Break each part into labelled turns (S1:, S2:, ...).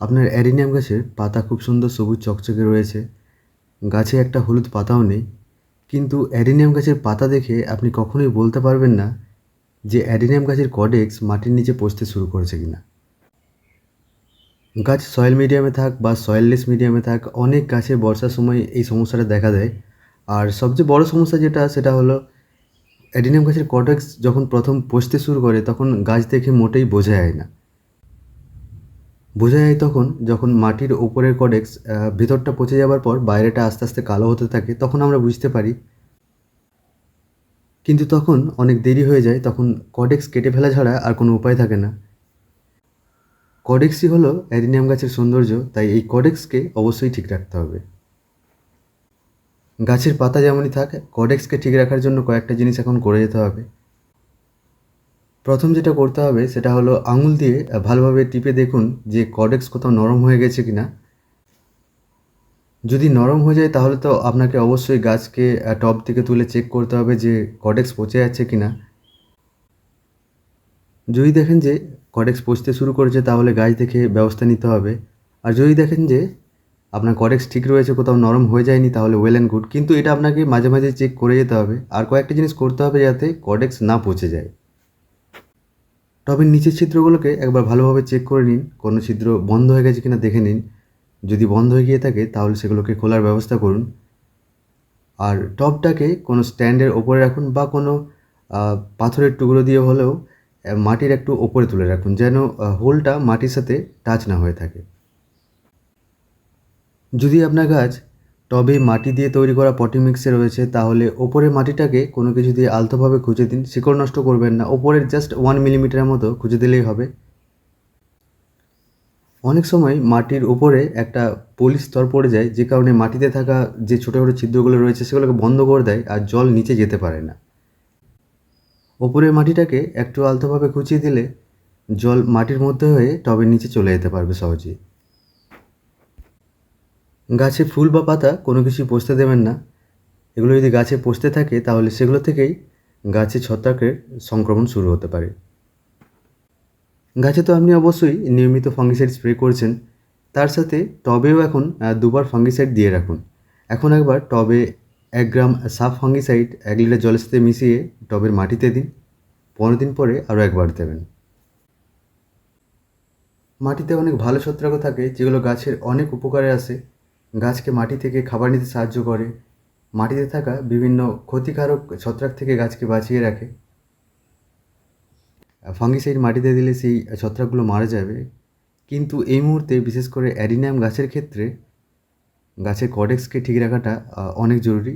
S1: আপনার অ্যারিনিয়াম গাছের পাতা খুব সুন্দর সবুজ চকচকে রয়েছে। গাছে একটা হলুদ পাতাও নেই। কিন্তু অ্যারিনিয়াম গাছের পাতা দেখে আপনি কখনোই বলতে পারবেন না যে অ্যারিনিয়াম গাছের কডেক্স মাটির নিচে পচতে শুরু করেছে কিনা। গাছ সয়েল মিডিয়ামে থাক বা সয়েললেস মিডিয়ামে থাক, অনেক গাছে বর্ষার সময় এই সমস্যাটা দেখা দেয়। আর সবচেয়ে বড় সমস্যা যেটা, সেটা হলো অ্যাডিনিয়াম গাছের কটেক্স যখন প্রথম পচতে শুরু করে, তখন গাছ দেখে মোটেই বোঝা যায় না। বোঝা যায় তখন যখন মাটির ওপরের কডেক্স ভিতরটা পচে যাওয়ার পর বাইরেটা আস্তে আস্তে কালো হতে থাকে, তখন আমরা বুঝতে পারি। কিন্তু তখন অনেক দেরি হয়ে যায়, তখন কডেক্স কেটে ফেলা ছাড়া আর কোনো উপায় থাকে না। কডেক্সই হলো অ্যাডিনিয়াম গাছের সৌন্দর্য, তাই এই কডেক্সকে অবশ্যই ঠিক রাখতে হবে। গাছের পাতা যেমনই থাক কডেক্সকে ঠিক রাখার জন্য কয়েকটা জিনিস এখন করে যেতে হবে। প্রথম যেটা করতে হবে, সেটা হলো আঙুল দিয়ে ভালোভাবে টিপে দেখুন যে কডেক্স কোথাও নরম হয়ে গেছে কি না যদি নরম হয়ে যায়, তাহলে তো আপনাকে অবশ্যই গাছকে টপ থেকে তুলে চেক করতে হবে যে কডেক্স পচে যাচ্ছে কি না যদি দেখেন যে কডেক্স পচতে শুরু করেছে, তাহলে গাছ দেখে ব্যবস্থা নিতে হবে। আর যদি দেখেন যে আপনার কডেক্স ঠিক রয়েছে, কোথাও নরম হয়ে যায়নি, তাহলে ওয়েল অ্যান্ড গুড কিন্তু এটা আপনাকে মাঝে মাঝে চেক করে যেতে হবে। আর কয়েকটা জিনিস করতে হবে যাতে কডেক্স না পচে যায়। টবের নিচের ছিদ্রগুলোকে একবার ভালোভাবে চেক করে নিন। কোনো ছিদ্র বন্ধ হয়ে গেছে কিনা দেখে নিন। যদি বন্ধ হয়ে গিয়ে থাকে, তাহলে সেগুলোকে খোলার ব্যবস্থা করুন। আর টবটাকে কোনো স্ট্যান্ডের ওপরে রাখুন বা কোনো পাথরের টুকরো দিয়ে হলেও মাটির একটু ওপরে তুলে রাখুন যেন হোলটা মাটির সাথে টাচ না হয়ে থাকে। যদি আপনার গাছ টবে মাটি দিয়ে তৈরি করা পটি মিক্সে রয়েছে, তাহলে ওপরের মাটিটাকে কোনো কিছু দিয়ে আলতোভাবে খুঁজে দিন। শিকড় নষ্ট করবেন না। ওপরের জাস্ট ওয়ান মিলিমিটারের মতো খুঁজে দিলেই হবে। অনেক সময় মাটির উপরে একটা পলি স্তর পড়ে যায়, যে কারণে মাটিতে থাকা যে ছোটো ছোটো ছিদ্রগুলো রয়েছে, সেগুলোকে বন্ধ করে দেয় আর জল নিচে যেতে পারে না। ওপরের মাটিটাকে একটু আলতোভাবে খুঁচিয়ে দিলে জল মাটির মধ্যে হয়ে টবের নিচে চলে যেতে পারবে সহজেই। গাছে ফুল বা পাতা কোনো কিছুই পচতে দেবেন না। এগুলো যদি গাছে পচতে থাকে, তাহলে সেগুলো থেকেই গাছে ছত্রাকের সংক্রমণ শুরু হতে পারে। গাছে তো আপনি অবশ্যই নিয়মিত ফাঙ্গিসাইড স্প্রে করছেন। তার সাথে টবেও এখন দুবার ফাঙ্গিসাইড দিয়ে রাখুন। এখন একবার টবে এক গ্রাম সাফ ফাঙ্গিসাইড এক লিটার জলের সাথে মিশিয়ে টবের মাটিতে দিন। পনেরো দিন পরে আরও একবার দেবেন। মাটিতে অনেক ভালো ছত্রাকও থাকে, যেগুলো গাছের অনেক উপকারে আসে। গাছকে মাটি থেকে খাবার নিতে সাহায্য করে। মাটিতে থাকা বিভিন্ন ক্ষতিকারক ছত্রাক থেকে গাছকে বাঁচিয়ে রাখে। ফাঙ্গিসাইড মাটিতে দিলে সেই ছত্রাকগুলো মারা যাবে। কিন্তু এই মুহূর্তে বিশেষ করে অ্যাডিনিয়াম গাছের ক্ষেত্রে গাছের কডেক্সকে ঠিক রাখাটা অনেক জরুরি।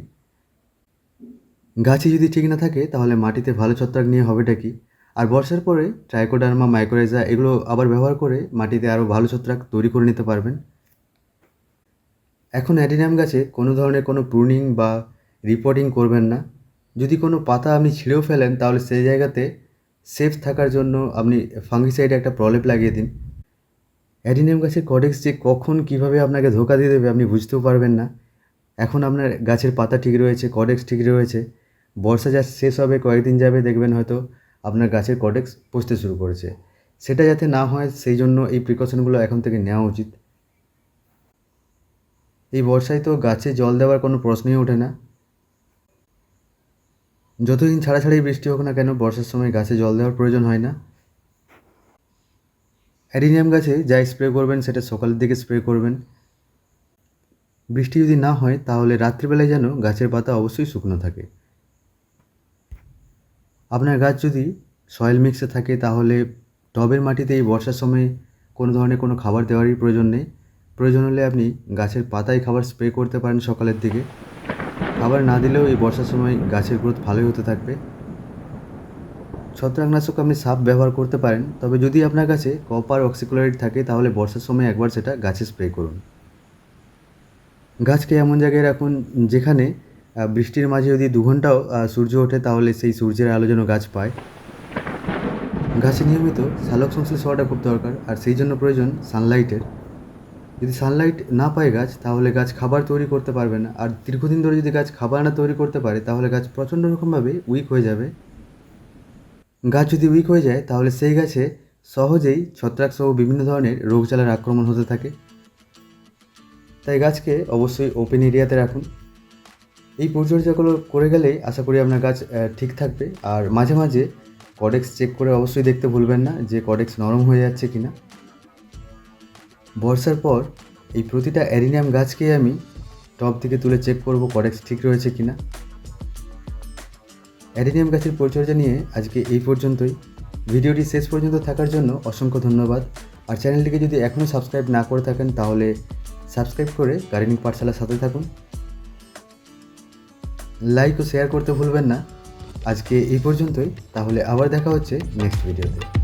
S1: গাছে যদি ঠিক না থাকে, তাহলে মাটিতে ভালো ছত্রাক নিয়ে হবেটা কি? আর বর্ষার পরে ট্রাইকোডার্মা মাইক্রোরাইজা এগুলো আবার ব্যবহার করে মাটিতে আরও ভালো ছত্রাক তৈরি করে নিতে পারবেন। এখন অ্যাডিনাম গাছে কোনো ধরনের কোনো প্রুনিং বা রিপোর্টিং করবেন না। যদি কোনো পাতা আপনি ছিঁড়েও ফেলেন, তাহলে সেই জায়গাতে সেফ থাকার জন্য আপনি ফাঙ্গিসাইডে একটা প্রলেপ লাগিয়ে দিন। অ্যাডিনিয়াম গাছের কডেক্স যে কখন কীভাবে আপনাকে ধোকা দিয়ে দেবে আপনি বুঝতেও পারবেন না। এখন আপনার গাছের পাতা ঠিক রয়েছে, কডেক্স ঠিক রয়েছে, বর্ষা যা শেষ হবে, কয়েকদিন যাবে, দেখবেন হয়তো আপনার গাছের কডেক্স পচতে শুরু করেছে। সেটা যাতে না হয়, সেই জন্য এই প্রিকশনগুলো এখন থেকে নেওয়া উচিত। এই বর্ষায় তো গাছে জল দেওয়ার কোনো প্রশ্নই ওঠে না। যতদিন ছাড়া ছাড়াই বৃষ্টি হোক না কেন, বর্ষার সময় গাছে জল দেওয়ার প্রয়োজন হয় না। অ্যারিনিয়াম গাছে যা স্প্রে করবেন, সেটা সকালের দিকে স্প্রে করবেন। বৃষ্টি যদি না হয়, তাহলে রাত্রিবেলায় যেন গাছের পাতা অবশ্যই শুকনো থাকে। আপনার গাছ যদি সয়েল মিক্সে থাকে, তাহলে টবের মাটিতে এই বর্ষার সময় কোনো ধরনের কোনো খাবার দেওয়ারই প্রয়োজন নেই। প্রয়োজন হলে আপনি গাছের পাতায় খাবার স্প্রে করতে পারেন সকালের দিকে। খাবার না দিলেও এই বর্ষার সময় গাছের গ্রোথ ভালোই হতে থাকবে। ছত্রাকনাশক আপনি সাপ ব্যবহার করতে পারেন, তবে যদি আপনার কাছে কপার অক্সিক্লোরাইড থাকে, তাহলে বর্ষার সময় একবার সেটা গাছে স্প্রে করুন। গাছকে এমন জায়গায় রাখুন যেখানে বৃষ্টির মাঝে যদি দু ঘন্টাও সূর্য ওঠে, তাহলে সেই সূর্যের আলো যেন গাছ পায়। গাছে নিয়মিত সালোক সংশ্লেষ হওয়াটা খুব দরকার, আর সেই জন্য প্রয়োজন সানলাইটের। যদি সানলাইট না পায় গাছ, তাহলে গাছ খাবার তৈরি করতে পারবে না। আর দীর্ঘদিন ধরে যদি গাছ খাবার না তৈরি করতে পারে, তাহলে গাছ প্রচণ্ড রকমভাবে উইক হয়ে যাবে। গাছ যদি উইক হয়ে যায়, তাহলে সেই গাছে সহজেই ছত্রাকসহ বিভিন্ন ধরনের রোগজ্বালার আক্রমণ হতে থাকে। তাই গাছকে অবশ্যই ওপেন এরিয়াতে রাখুন। এই পরিচর্যাগুলো করে গেলে আশা করি আপনার গাছ ঠিক থাকবে। আর মাঝে মাঝে কডেক্স চেক করে অবশ্যই দেখতে ভুলবেন না যে কডেক্স নরম হয়ে যাচ্ছে কিনা। বর্ষার পর এই প্রতিটা অ্যারিনিয়াম গাছকেই আমি টপ থেকে তুলে চেক করব কডেক্স ঠিক রয়েছে কি না অ্যারিনিয়াম গাছের পরিচর্যা নিয়ে আজকে এই পর্যন্তই। ভিডিওটি শেষ পর্যন্ত থাকার জন্য অসংখ্য ধন্যবাদ। আর চ্যানেলটিকে যদি এখনও সাবস্ক্রাইব না করে থাকেন, তাহলে সাবস্ক্রাইব করে গার্ডেনিং পাঠশালার সাথে থাকুন। লাইক ও শেয়ার করতে ভুলবেন না। আজকে এই পর্যন্তই। তাহলে আবার দেখা হচ্ছে নেক্সট ভিডিওতে।